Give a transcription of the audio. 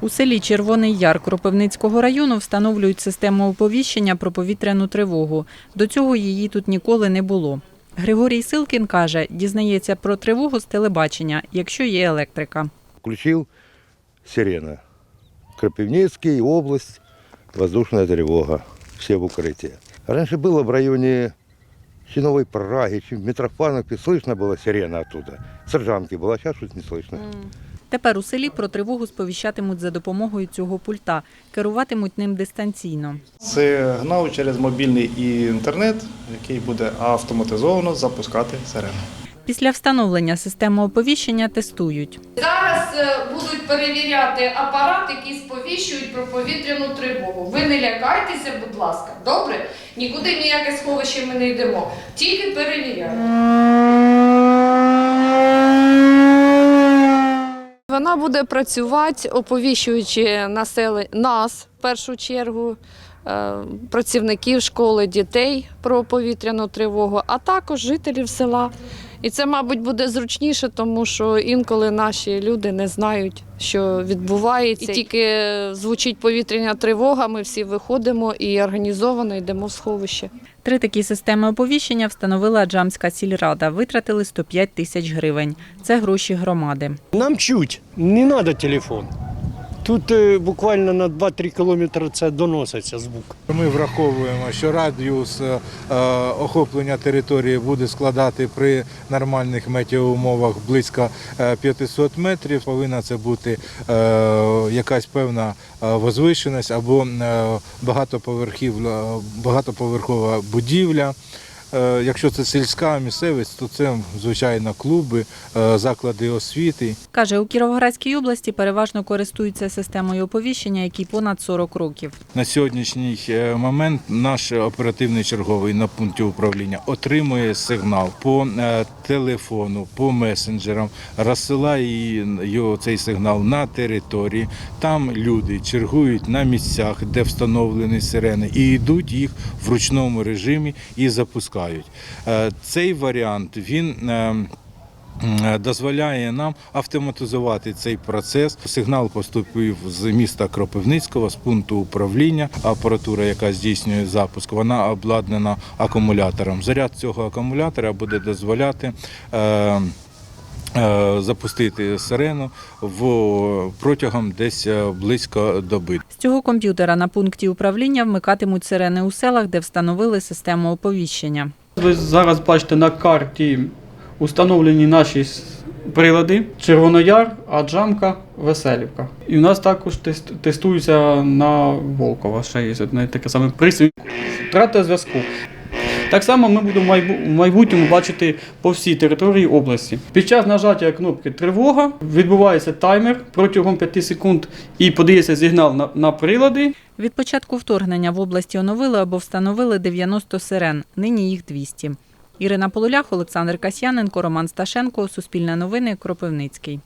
У селі Червоний Яр Кропивницького району встановлюють систему оповіщення про повітряну тривогу. До цього її тут ніколи не було. Григорій Силкін каже, дізнається про тривогу з телебачення, якщо є електрика. Включил сирена. Кропивницкий, область, воздушная тревога. Все в укрытии. Раньше было в районе чи Новой Праги, чи в Митрофановке слышно было сирена оттуда. Сержанки была, сейчас что-то не слышно. Тепер у селі про тривогу сповіщатимуть за допомогою цього пульта, керуватимуть ним дистанційно. Сигнал через мобільний і інтернет, який буде автоматизовано запускати сирену. Після встановлення системи оповіщення тестують. Зараз е, будуть перевіряти апарат, який сповіщують про повітряну тривогу. Ви не лякайтеся, будь ласка, добре? Нікуди ніяке сховище ми не йдемо. Тільки перевіряємо. Вона буде працювати, оповіщуючи населення нас в першу чергу, е, працівників школи, дітей про повітряну тривогу, а також жителів села. І це, мабуть, буде зручніше, тому що інколи наші люди не знають, що відбувається. І тільки звучить повітряна тривога, ми всі виходимо і організовано йдемо в сховище. Три такі системи оповіщення встановила Аджамська сільрада. Витратили 105 тисяч гривень. Це гроші громади. Нам чуть, не треба телефон. Тут е, буквально на 2-3 кілометри це доноситься звук. Ми враховуємо, що радіус е, е, охоплення території буде складати при нормальних метеоумовах близько е, 500 метрів. Повинна це бути якась певна возвишеність або багатоповерхів, багатоповерхова будівля. Е, Якщо це сільська місцевість, то це звичайно клуби, е, заклади освіти. Каже, у Кіровоградській області переважно користуються системою оповіщення, якій понад 40 років. На сьогоднішній е, момент наш оперативний черговий на пункті управління отримує сигнал по телефону, по месенджерам, розсилає його цей сигнал на території. Там люди чергують на місцях, де встановлені сирени, і йдуть їх в ручному режимі і запускають. Е, Цей варіант він. е, дозволяє нам автоматизувати цей процес. Сигнал поступив з міста Кропивницького, з пункту управління. Апаратура, яка здійснює запуск, вона обладнана акумулятором. Заряд цього акумулятора буде дозволяти. Е, Запустити сирену в протягом десь е, близько доби. З цього комп'ютера на пункті управління вмикатимуть сирени у селах, де встановили систему оповіщення. Ви зараз бачите на карті установлені наші прилади Червонояр, Аджамка, Веселівка. І в нас також тест- тестується на Волкова. Ще є таке саме пристрій. Втрата зв'язку. Так само ми будемо в майбутньому бачити по всій території області. Під час нажаття кнопки тривога відбувається таймер протягом 5 секунд і подається сигнал на, прилади. Від початку вторгнення в області оновили або встановили 90 сирен, нині їх 200. Ірина Полулях, Олександр Касьяненко, Роман Сташенко, Суспільне новини, Кропивницький.